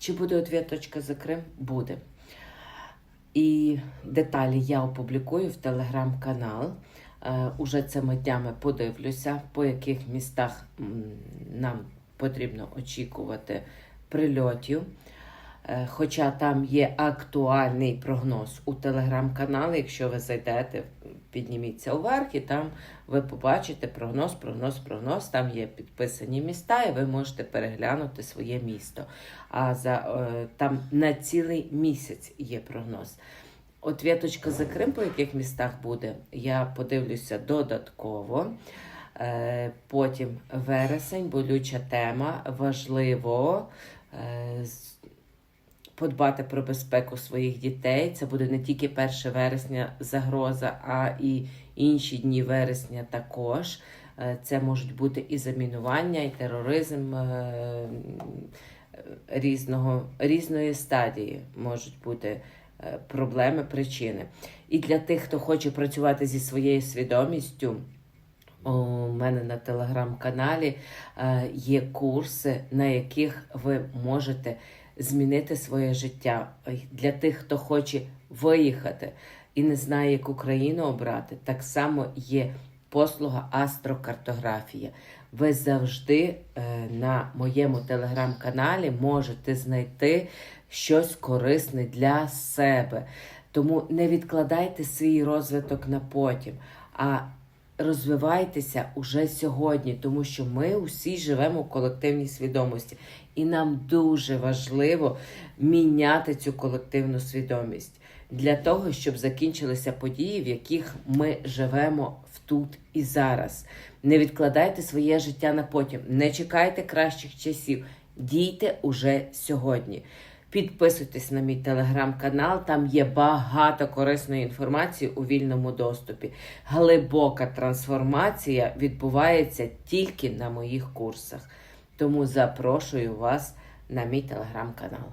Чи буде отвіточка за Крим? Буде. І деталі я опублікую в телеграм-канал. Е, Уже цими днями подивлюся, по яких містах нам потрібно очікувати прильотів. Е, Хоча там є актуальний прогноз у телеграм-каналі. Якщо ви зайдете, підніміться вверх, і там ви побачите прогноз, прогноз, прогноз. Там є підписані міста, і ви можете переглянути своє місто. А за е, там на цілий місяць є прогноз. От віточка за Крим, по яких містах буде, я подивлюся додатково. Е, Потім вересень, болюча тема, важливо е, подбати про безпеку своїх дітей. Це буде не тільки 1 вересня загроза, а і інші дні вересня також. Е, Це можуть бути і замінування, і тероризм е, різного, різної стадії можуть бути е, проблеми, причини. І для тих, хто хоче працювати зі своєю свідомістю, у мене на телеграм-каналі е, є курси, на яких ви можете змінити своє життя. Для тих, хто хоче виїхати і не знає, яку країну обрати, так само є послуга астрокартографія. Ви завжди е, на моєму телеграм-каналі можете знайти щось корисне для себе. Тому не відкладайте свій розвиток на потім, а розвивайтеся уже сьогодні, тому що ми усі живемо в колективній свідомості, і нам дуже важливо міняти цю колективну свідомість для того, щоб закінчилися події, в яких ми живемо в тут і зараз. Не відкладайте своє життя на потім, не чекайте кращих часів, дійте уже сьогодні. Підписуйтесь на мій телеграм-канал, там є багато корисної інформації у вільному доступі. Глибока трансформація відбувається тільки на моїх курсах. Тому запрошую вас на мій телеграм-канал.